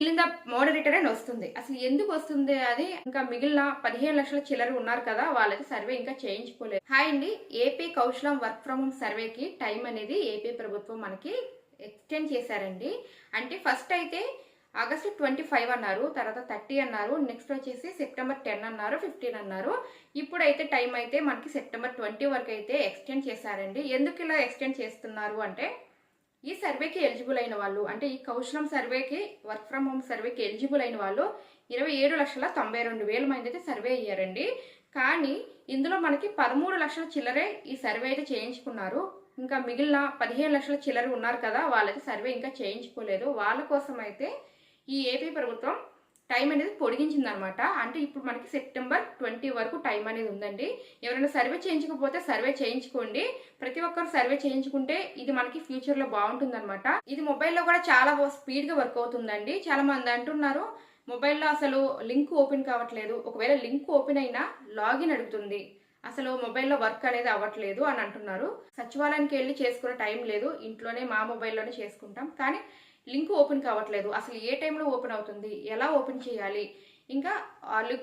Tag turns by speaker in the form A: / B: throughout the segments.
A: మిగిలిన మోడరేటర్ అని వస్తుంది. అసలు ఎందుకు వస్తుంది అది? ఇంకా మిగిలిన పదిహేను లక్షల చిల్లర ఉన్నారు కదా వాళ్ళకి సర్వే ఇంకా చేయించుకోలేదు. హాయ్ అండి. AP Kaushalam work from home సర్వేకి time అనేది ఏపీ ప్రభుత్వం మనకి ఎక్స్టెండ్ చేశారండి. అంటే ఫస్ట్ అయితే ఆగస్టు ట్వంటీ ఫైవ్ అన్నారు తర్వాత థర్టీ అన్నారు నెక్స్ట్ వచ్చేసి సెప్టెంబర్ టెన్ అన్నారు ఫిఫ్టీన్ అన్నారు. ఇప్పుడైతే టైం అయితే మనకి సెప్టెంబర్ ట్వంటీ వరకు అయితే ఎక్స్టెండ్ చేశారండి. ఎందుకు ఇలా ఎక్స్టెండ్ చేస్తున్నారు అంటే ఈ సర్వేకి ఎలిజిబుల్ అయిన వాళ్ళు అంటే ఈ కౌశలం సర్వేకి వర్క్ ఫ్రమ్ హోమ్ సర్వేకి ఎలిజిబుల్ అయిన వాళ్ళు ఇరవై ఏడు లక్షల తొంభై రెండు వేల మంది అయితే సర్వే అయ్యారండి. కానీ ఇందులో మనకి పదమూడు లక్షల చిల్లరే ఈ సర్వే అయితే చేయించుకున్నారు. ఇంకా మిగిలిన పదిహేను లక్షల చిల్లర ఉన్నారు కదా వాళ్ళకి సర్వే ఇంకా చేయించుకోలేదు. వాళ్ళ కోసం అయితే ఈ ఏపీ ప్రభుత్వం టైం అనేది పొడిగించిందనమాట. అంటే ఇప్పుడు మనకి సెప్టెంబర్ ట్వంటీ వరకు టైం అనేది ఉందండి. ఎవరైనా సర్వే చేయించకపోతే సర్వే చేయించుకోండి. ప్రతి ఒక్కరు సర్వే చేయించుకుంటే ఇది మనకి ఫ్యూచర్లో బాగుంటుందన్నమాట ఇది మొబైల్లో కూడా చాలా స్పీడ్గా వర్క్ అవుతుందండి. చాలా మంది అంటున్నారు మొబైల్లో అసలు లింక్ ఓపెన్ కావట్లేదు. ఒకవేళ లింక్ ఓపెన్ అయినా లాగిన్ అడుగుతుంది. అసలు మొబైల్లో వర్క్ అనేది అవ్వట్లేదు అని అంటున్నారు. సచివాలయానికి వెళ్ళి చేసుకునే టైం లేదు. ఇంట్లోనే మా మొబైల్లోనే చేసుకుంటాం. కానీ లింక్ ఓపెన్ కావట్లేదు. అసలు ఏ టైంలో ఓపెన్ అవుతుంది? ఎలా ఓపెన్ చేయాలి? ఇంకా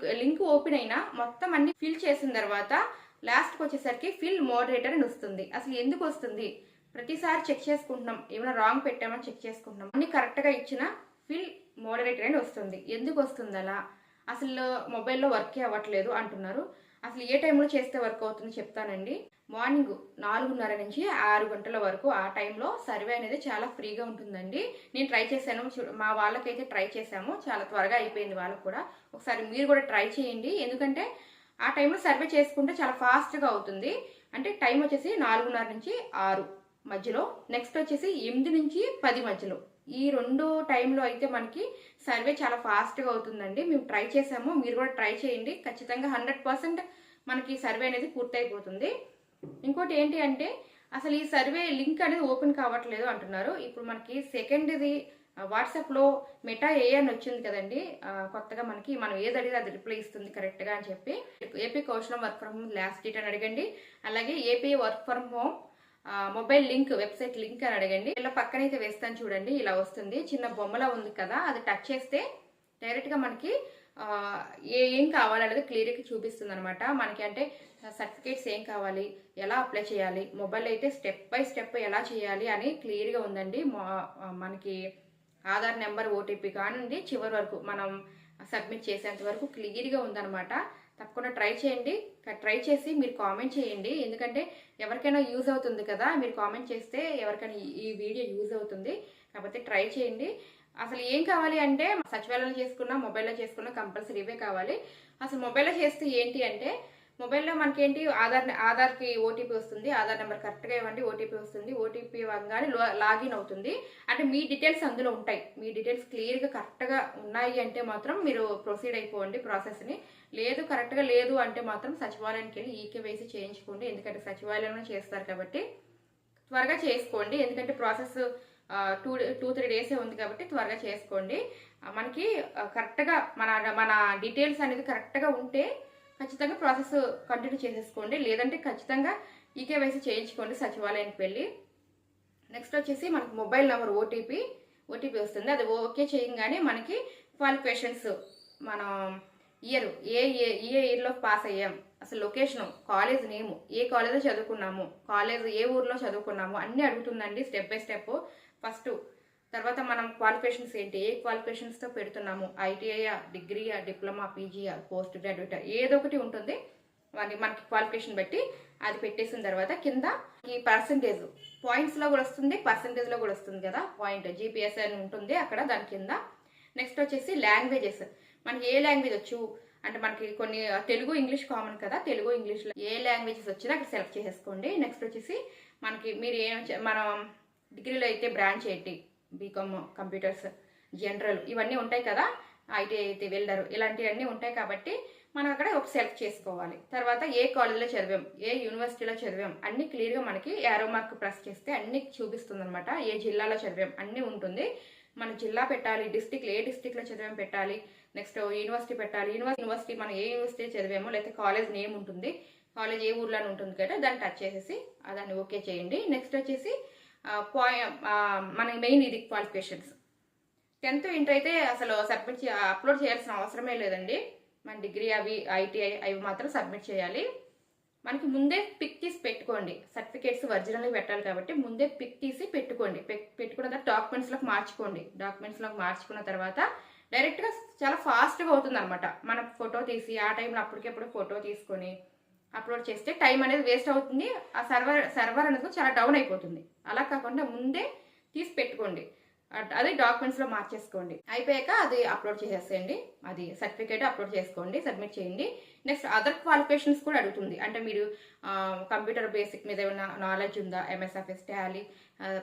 A: లింక్- ఓపెన్ అయినా మొత్తం అన్ని ఫిల్ చేసిన తర్వాత లాస్ట్కి వచ్చేసరికి ఫిల్ మోడరేటర్ అని వస్తుంది. అసలు ఎందుకు వస్తుంది? ప్రతిసారి చెక్ చేసుకుంటున్నాం. ఏమైనా రాంగ్ పెట్టామని చెక్ చేసుకుంటున్నాం. అన్ని కరెక్ట్గా ఇచ్చిన ఫిల్ మోడరేటర్ అని వస్తుంది. ఎందుకు వస్తుంది అలా అసలు మొబైల్లో వర్కే అవ్వట్లేదు అంటున్నారు. అసలు ఏ టైంలో చేస్తే వర్క్ అవుతుందో చెప్తానండి? మార్నింగ్ నాలుగున్నర నుంచి ఆరు గంటల వరకు ఆ టైంలో సర్వే అనేది చాలా ఫ్రీగా ఉంటుందండి. నేను ట్రై చేశాను. చూ- మా వాళ్ళకైతే ట్రై చేశాము. చాలా త్వరగా అయిపోయింది వాళ్ళకు కూడా. ఒకసారి మీరు కూడా ట్రై చేయండి. ఎందుకంటే ఆ టైంలో సర్వే చేసుకుంటే చాలా ఫాస్ట్గా అవుతుంది. అంటే టైం వచ్చేసి నాలుగున్నర నుంచి ఆరు మధ్యలో. నెక్స్ట్ వచ్చేసి ఎనిమిది నుంచి పది మధ్యలో. ఈ రెండు టైంలో అయితే మనకి సర్వే చాలా ఫాస్ట్గా అవుతుందండి. మేము ట్రై చేసాము. మీరు కూడా ట్రై చేయండి. ఖచ్చితంగా హండ్రెడ్ పర్సెంట్ మనకి సర్వే అనేది పూర్తయిపోతుంది. ఇంకోటి ఏంటి అంటే అసలు ఈ సర్వే లింక్ అనేది ఓపెన్ కావట్లేదు అంటున్నారు. ఇప్పుడు మనకి సెకండ్ది వాట్సాప్లో మెటా ఏ అని వచ్చింది కదండి. కొత్తగా మనకి మనం ఏది అడిగితే అది రిప్లై ఇస్తుంది కరెక్ట్గా అని చెప్పి. AP Kaushalam work from home last date అని అడగండి. అలాగే AP work from home mobile link website link అని అడగండి. ఇలా పక్కనైతే వేస్తాను చూడండి ఇలా వస్తుంది. చిన్న బొమ్మలా ఉంది కదా అది టచ్ చేస్తే డైరెక్ట్గా మనకి ఏం కావాలనేది క్లియర్గా చూపిస్తుంది అనమాట మనకి అంటే సర్టిఫికేట్స్ ఏం కావాలి ఎలా అప్లై చేయాలి మొబైల్ అయితే స్టెప్ బై స్టెప్ ఎలా చేయాలి అని క్లియర్గా ఉందండి. మా- మనకి ఆధార్ నెంబర్ ఓటీపీ కానివ్వండి చివరి వరకు మనం సబ్మిట్ చేసేంత వరకు క్లియర్గా ఉందన్నమాట. తప్పకుండా ట్రై చేయండి. ట్రై చేసి మీరు కామెంట్ చేయండి. ఎందుకంటే ఎవరికైనా యూజ్ అవుతుంది కదా మీరు కామెంట్ చేస్తే ఎవరికైనా ఈ- వీడియో యూజ్ అవుతుంది. కాకపోతే ట్రై చేయండి. అసలు ఏం కావాలి అంటే సచివాలయంలో చేసుకున్నా మొబైల్లో చేసుకున్నా కంపల్సరీ ఇవే కావాలి. అసలు మొబైల్లో చేస్తే ఏంటి అంటే మొబైల్లో మనకేంటి? ఆధార్ ఆధార్కి ఓటీపీ వస్తుంది ఆధార్ నెంబర్ కరెక్ట్గా ఇవ్వండి ఓటీపీ వస్తుంది ఓటీపీ ఇవ్వగానే లాగిన్ అవుతుంది. అంటే మీ డీటెయిల్స్ అందులో ఉంటాయి. మీ డీటెయిల్స్ క్లియర్గా కరెక్ట్గా ఉన్నాయి అంటే మాత్రం మీరు ప్రొసీడ్ అయిపోండి ప్రాసెస్ని. లేదు కరెక్ట్గా లేదు అంటే మాత్రం సచివాలయానికి వెళ్ళి ఈకేవైసీ చేయించుకోండి. ఎందుకంటే సచివాలయంలో చేస్తారు కాబట్టి త్వరగా చేసుకోండి. ఎందుకంటే ప్రాసెస్ టూ టూ త్రీ డేసే ఉంది కాబట్టి త్వరగా చేసుకోండి. మనకి కరెక్ట్గా మన మన డీటెయిల్స్ అనేది కరెక్ట్గా ఉంటే ఖచ్చితంగా ప్రాసెస్ కంటిన్యూ చేసేసుకోండి. లేదంటే ఖచ్చితంగా ఈకేవైసీ చేయించుకోండి సచివాలయానికి వెళ్ళి. నెక్స్ట్ వచ్చేసి మనకు మొబైల్ నెంబర్ ఓటీపీ ఓటీపీ వస్తుంది. అది ఓకే చేయగానే మనకి క్వాలిఫికేషన్స్ మనం ఇయర్ ఏ ఏ ఏ ఇయర్లో పాస్ అయ్యాం. అసలు లొకేషన్ కాలేజ్ నేము ఏ కాలేజ్లో చదువుకున్నాము కాలేజ్ ఏ ఊర్లో చదువుకున్నాము అన్నీ అడుగుతుందండి స్టెప్ బై స్టెప్ ఫస్ట్ తర్వాత మనం క్వాలిఫికేషన్స్ ఏంటి? ఏ క్వాలిఫికేషన్స్తో పెడుతున్నాము? ఐటీఐయా డిగ్రీయా డిప్లొమా పీజీయా పోస్ట్ గ్రాడ్యుయేట్ ఏదో ఒకటి ఉంటుంది. మరి మనకి క్వాలిఫికేషన్ బట్టి అది పెట్టేసిన తర్వాత కింద ఈ పర్సంటేజ్ పాయింట్స్లో కూడా వస్తుంది పర్సంటేజ్లో కూడా వస్తుంది కదా? పాయింట్ జీపీఎస్ అని ఉంటుంది అక్కడ దాని కింద. నెక్స్ట్ వచ్చేసి లాంగ్వేజెస్ మనకి ఏ లాంగ్వేజ్ వచ్చు? అంటే మనకి కొన్ని తెలుగు ఇంగ్లీష్ కామన్ కదా? తెలుగు ఇంగ్లీష్లో ఏ లాంగ్వేజెస్ వచ్చినా అక్కడ సెలెక్ట్ చేసేసుకోండి. నెక్స్ట్ వచ్చేసి మనకి మీరు ఏం మనం డిగ్రీలో అయితే బ్రాంచ్ ఏంటి? బీకామ్ కంప్యూటర్స్ జనరల్ ఇవన్నీ ఉంటాయి కదా ఐటీ అయితే వెల్డర్ ఇలాంటివన్నీ ఉంటాయి కాబట్టి మనం అక్కడ ఒక సెలెక్ట్ చేసుకోవాలి. తర్వాత ఏ కాలేజీలో చదివాం ఏ యూనివర్సిటీలో చదివాం అన్ని క్లియర్గా మనకి యారో మార్క్ ప్రెస్ చేస్తే అన్ని చూపిస్తుంది అనమాట ఏ జిల్లాలో చదివాం అన్ని ఉంటుంది. మన జిల్లా పెట్టాలి డిస్టిక్ ఏ డిస్టిక్లో చదివాం పెట్టాలి నెక్స్ట్ యూనివర్సిటీ పెట్టాలి. యూనివర్సిటీ యూనివర్సిటీ మనం ఏ యూనివర్సిటీ చదివామో లేకపోతే కాలేజ్ నేమ్ ఉంటుంది. కాలేజ్ ఏ ఊర్లో ఉంటుంది కదా దాన్ని టచ్ చేసేసి దాన్ని ఓకే చేయండి. నెక్స్ట్ వచ్చేసి పాయి మన మెయిన్ ఇది క్వాలిఫికేషన్స్ టెన్త్ ఇంటర్ అయితే అసలు సబ్మిట్ అప్లోడ్ చేయాల్సిన అవసరమే లేదండి. మన డిగ్రీ అవి ఐటీఐ అవి మాత్రం సబ్మిట్ చేయాలి. మనకి ముందే పిక్ తీసి పెట్టుకోండి. సర్టిఫికేట్స్ ఒరిజినల్గా పెట్టాలి కాబట్టి ముందే పిక్ తీసి పెట్టుకోండి. పెట్టుకున్న తర్వాత డాక్యుమెంట్స్లోకి మార్చుకోండి. డాక్యుమెంట్స్లోకి మార్చుకున్న తర్వాత డైరెక్ట్గా చాలా ఫాస్ట్గా అవుతుంది అనమాట మనం ఫోటో తీసి ఆ టైంలో అప్పటికెప్పుడు ఫోటో తీసుకొని అప్లోడ్ చేస్తే టైం అనేది వేస్ట్ అవుతుంది. ఆ సర్వర్ సర్వర్ అనేది చాలా డౌన్ అయిపోతుంది. అలా కాకుండా ముందే తీసి పెట్టుకోండి. అది డాక్యుమెంట్స్లో మార్చేసుకోండి. అయిపోయాక అది అప్లోడ్ చేసేసేయండి. అది సర్టిఫికేట్ అప్లోడ్ చేసుకోండి సబ్మిట్ చేయండి. నెక్స్ట్ అదర్ క్వాలిఫికేషన్స్ కూడా అడుగుతుంది. అంటే మీరు కంప్యూటర్ బేసిక్ మీద ఏమైనా నాలెడ్జ్ ఉందా? ఎంఎస్ఎఫ్ఎస్ టాలీ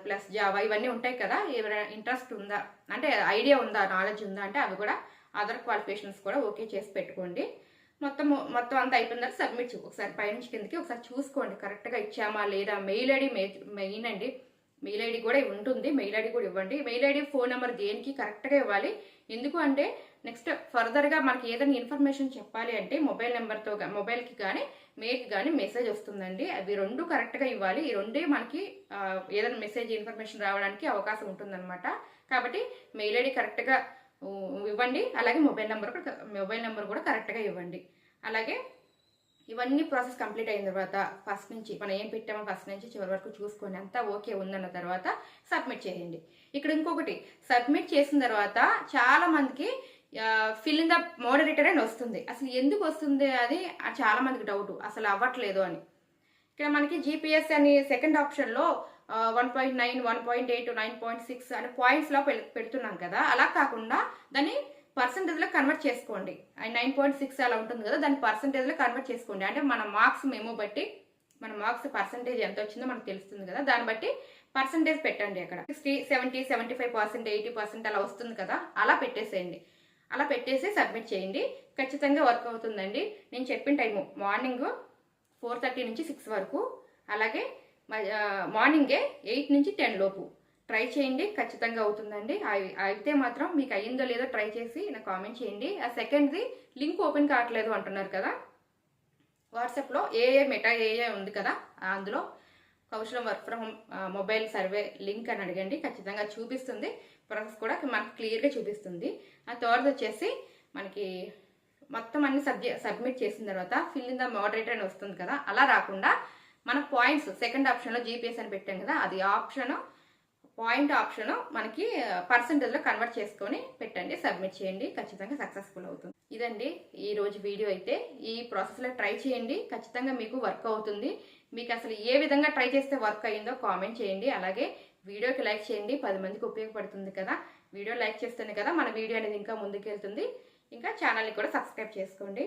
A: ప్లస్ జావా ఇవన్నీ ఉంటాయి కదా. ఏమైనా ఇంట్రెస్ట్ ఉందా? అంటే ఐడియా ఉందా? నాలెడ్జ్ ఉందా? అంటే అవి కూడా అదర్ క్వాలిఫికేషన్స్ కూడా ఓకే చేసి పెట్టుకోండి. మొత్తం మొత్తం అంతా అయిపోయిన తర్వాత సబ్మిట్ ఒకసారి పైనుంచి కిందకి ఒకసారి చూసుకోండి. కరెక్ట్గా ఇచ్చామా లేదా? మెయిల్ ఐడి మెయిన్ అండి. మెయిల్ ఐడి కూడా ఉంటుంది. మెయిల్ ఐడి కూడా ఇవ్వండి. మెయిల్ ఐడి ఫోన్ నెంబర్ దేనికి కరెక్ట్గా ఇవ్వాలి? ఎందుకు అంటే నెక్స్ట్ ఫర్దర్గా మనకి ఏదైనా ఇన్ఫర్మేషన్ చెప్పాలి అంటే మొబైల్ నెంబర్తో మొబైల్కి కానీ మెయిల్కి కానీ మెసేజ్ వస్తుందండి. అవి రెండు కరెక్ట్గా ఇవ్వాలి. ఈ రెండే మనకి ఏదైనా మెసేజ్ ఇన్ఫర్మేషన్ రావడానికి అవకాశం ఉంటుందన్నమాట. కాబట్టి మెయిల్ ఐడి కరెక్ట్గా ఇవ్వండి. అలాగే మొబైల్ నెంబర్ కూడా మొబైల్ నెంబర్ కూడా కరెక్ట్గా ఇవ్వండి. అలాగే ఇవన్నీ ప్రాసెస్ కంప్లీట్ అయిన తర్వాత ఫస్ట్ నుంచి మనం ఏం పెట్టామో ఫస్ట్ నుంచి చివరి వరకు చూసుకొని అంతా ఓకే ఉందన్న తర్వాత సబ్మిట్ చేయండి. ఇక్కడ ఇంకొకటి సబ్మిట్ చేసిన తర్వాత చాలా మందికి ఫిల్ ఇన్ ద మోడరేటర్ అని వస్తుంది. అసలు ఎందుకు వస్తుంది అది? చాలా మందికి డౌట్ అసలు అవ్వట్లేదు అని. ఇక్కడ మనకి జీపీఎస్ అని సెకండ్ ఆప్షన్లో one point nine one point eight nine point six అనే పాయింట్స్లో పెడుతున్నాం కదా అలా కాకుండా దాన్ని పర్సంటేజ్లో కన్వర్ట్ చేసుకోండి. నైన్ పాయింట్ సిక్స్ అలా ఉంటుంది కదా దాన్ని పర్సంటేజ్లో కన్వర్ట్ చేసుకోండి. అంటే మన మార్క్స్ మేము బట్టి మన మార్క్స్ పర్సంటేజ్ ఎంత వచ్చిందో మనకు తెలుస్తుంది కదా దాన్ని బట్టి పర్సంటేజ్ పెట్టండి అక్కడ. Sixty seventy seventy five percent eighty percent అలా వస్తుంది కదా అలా పెట్టేసేయండి. అలా పెట్టేసి సబ్మిట్ చేయండి. ఖచ్చితంగా వర్క్ అవుతుందండి. నేను చెప్పిన టైము మార్నింగ్ ఫోర్ థర్టీ నుంచి సిక్స్ వరకు అలాగే మార్నింగే ఎయిట్ నుంచి టెన్ లోపు. ట్రై చేయండి ఖచ్చితంగా అవుతుందండి. అయితే మాత్రం మీకు అయ్యిందో లేదో ట్రై చేసి నాకు కామెంట్ చేయండి. ఆ సెకండ్ది లింక్ ఓపెన్ కావట్లేదు అంటున్నారు కదా. వాట్సాప్లో ఏ ఏ మెటా ఏ ఉంది కదా అందులో Kaushalam work from mobile survey link అని అడగండి. ఖచ్చితంగా చూపిస్తుంది. ప్రాసెస్ కూడా మనకు క్లియర్గా చూపిస్తుంది. ఆ థర్డ్ వచ్చేసి మనకి మొత్తం అన్ని సబ్జె సబ్మిట్ చేసిన తర్వాత ఫిల్ ఇన్ ద మోడరేటర్ అని వస్తుంది కదా అలా రాకుండా మన పాయింట్స్ సెకండ్ ఆప్షన్లో జీపీఎస్ అని పెట్టాం కదా అది ఆప్షన్ పాయింట్ ఆప్షన్ మనకి పర్సంటేజ్లో కన్వర్ట్ చేసుకొని పెట్టండి సబ్మిట్ చేయండి ఖచ్చితంగా సక్సెస్ఫుల్ అవుతుంది. ఇదండి ఈ రోజు వీడియో అయితే. ఈ ప్రాసెస్లో ట్రై చేయండి ఖచ్చితంగా మీకు వర్క్ అవుతుంది. మీకు అసలు ఏ విధంగా ట్రై చేస్తే వర్క్ అయ్యిందో కామెంట్ చేయండి. అలాగే వీడియోకి లైక్ చేయండి పది మందికి ఉపయోగపడుతుంది కదా. వీడియో లైక్ చేస్తేనే కదా మన వీడియో అనేది ఇంకా ముందుకెళ్తుంది. ఇంకా ఛానల్ని కూడా సబ్స్క్రైబ్ చేసుకోండి.